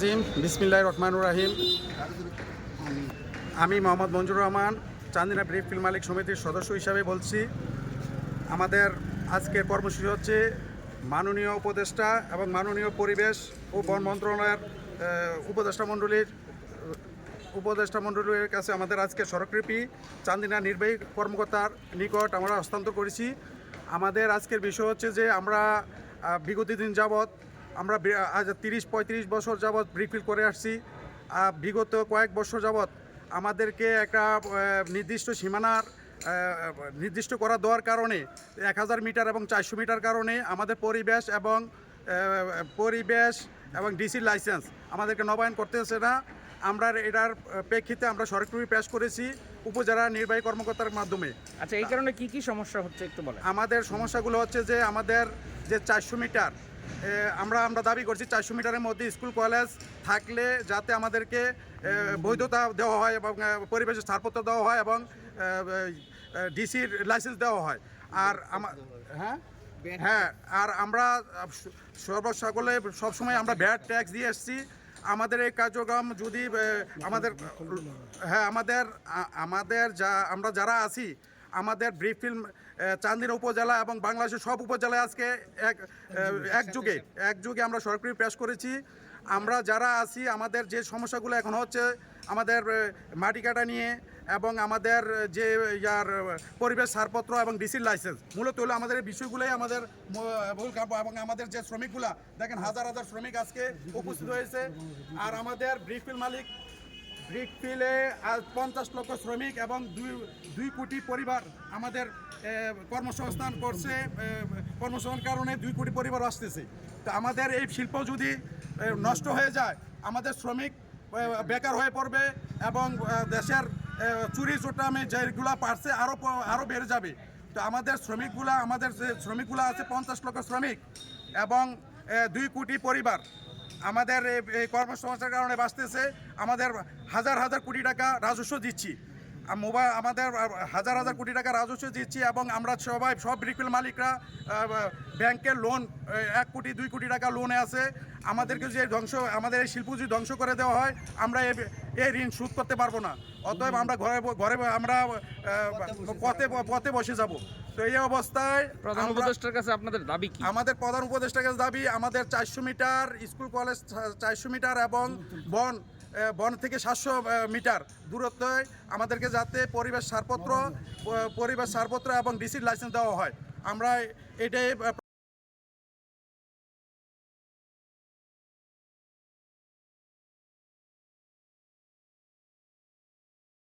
Gym বিসমিল্লাহ রহমানুর রাহিম। আমি মোহাম্মদ মঞ্জুর রহমান, চান্দিনা ব্রিক ফিল্ম মালিক সমিতির সদস্য হিসাবে বলছি। আমাদের আজকের কর্মসূচি হচ্ছে মাননীয় উপদেষ্টা এবং মাননীয় পরিবেশ ও বন মন্ত্রণালয়ের উপদেষ্টা মণ্ডলীর উপদেষ্টা মণ্ডলীর কাছে আমাদের আজকে সড়কলিপি চান্দিনা নির্বাহী কর্মকর্তার নিকট আমরা হস্তান্তর করেছি। আমাদের আজকের বিষয় হচ্ছে যে আমরা বিগত দিন যাবৎ আমরা আজ তিরিশ পঁয়ত্রিশ বছর যাবৎ ব্রিকফিল করে আসছি। বিগত কয়েক বছর যাবৎ আমাদেরকে একটা নির্দিষ্ট সীমানার নির্দিষ্ট করা দেওয়ার কারণে এক হাজার মিটার এবং চারশো মিটার কারণে আমাদের পরিবেশ এবং পরিবেশ এবং ডিসি লাইসেন্স আমাদেরকে নবায়ন করতেছে না। আমরা এটার প্রেক্ষিতে আমরা সরকারি পেশ করেছি উপজেলা নির্বাহী কর্মকর্তার মাধ্যমে। আচ্ছা এই কারণে কি কি সমস্যা হচ্ছে একটু বলেন। আমাদের সমস্যাগুলো হচ্ছে যে আমাদের যে চারশো মিটার আমরা আমরা দাবি করছি চারশো মিটারের মধ্যে স্কুল, কলেজ থাকলে যাতে আমাদেরকে বৈধতা দেওয়া হয় এবং পরিবেশের ছাড়পত্র দেওয়া হয় এবং ডিসির লাইসেন্স দেওয়া হয়। আর আমার হ্যাঁ? হ্যাঁ আর আমরা সর্বসকলে সবসময় আমরা ভ্যাট ট্যাক্স দিয়ে এসেছি। আমাদের এই কার্যক্রম যদি আমাদের হ্যাঁ আমাদের আমাদের যা, আমরা যারা আছি আমাদের ব্রিফ ফিল্ম চান্দিনা উপজেলা এবং বাংলাদেশের সব উপজেলায় আজকে এক এক যুগে এক যুগে আমরা সরকারি পেশ করেছি। আমরা যারা আছি, আমাদের যে সমস্যাগুলো এখন হচ্ছে, আমাদের মাটি কাটা নিয়ে এবং আমাদের যে ইয়ার পরিবেশ ছাড়পত্র এবং ডিসির লাইসেন্স, মূলত হলো আমাদের এই বিষয়গুলোই আমাদের ভুল এবং আমাদের যে শ্রমিকগুলা, দেখেন হাজার হাজার শ্রমিক আজকে উপস্থিত হয়েছে। আর আমাদের ব্রিফ ফিল্ম মালিক ব্রিকফিলে আজ পঞ্চাশ লক্ষ শ্রমিক এবং দুই দুই কোটি পরিবার আমাদের কর্মসংস্থান করছে কর্মসংস্থান কারণে দুই কোটি পরিবার আসতেছে। তো আমাদের এই শিল্প যদি নষ্ট হয়ে যায়, আমাদের শ্রমিক বেকার হয়ে পড়বে এবং দেশের চুরি চোটামে যেগুলা পারছে আরও আরও বেড়ে যাবে। তো আমাদের শ্রমিকগুলা, আমাদের যে শ্রমিকগুলা আছে, পঞ্চাশ লক্ষ শ্রমিক এবং দুই কোটি পরিবার আমাদের এই- কর্মসংস্থার কারণে বাঁচতেছে। আমাদের হাজার হাজার কোটি টাকা রাজস্ব দিচ্ছি। মোবাইল আমাদের হাজার হাজার কোটি টাকা রাজস্ব দিচ্ছি এবং আমরা সবাই সব রিকুল মালিকরা ব্যাংকের লোন এক কোটি দুই কোটি টাকা লোনে আছে। আমাদেরকে যে ধ্বংস আমাদের এই শিল্প যদি ধ্বংস করে দেওয়া হয় আমরা এই ঋণ শোধ করতে পারব না। অতএব আমরা ঘরে ঘরে আমরা পথে পথে বসে যাব। তো এই অবস্থায় প্রধান উপদেষ্টার কাছে আপনাদের দাবি কি? আমাদের প্রধান উপদেষ্টার কাছে দাবি আমাদের চারশো মিটার স্কুল কলেজ চারশো মিটার এবং বন বন থেকে সাতশো মিটার দূরত্বে আমাদেরকে যাতে পরিবেশ সারপত্র পরিবেশ সারপত্র এবং ডিসির লাইসেন্স দেওয়া হয়। আমরা এটাই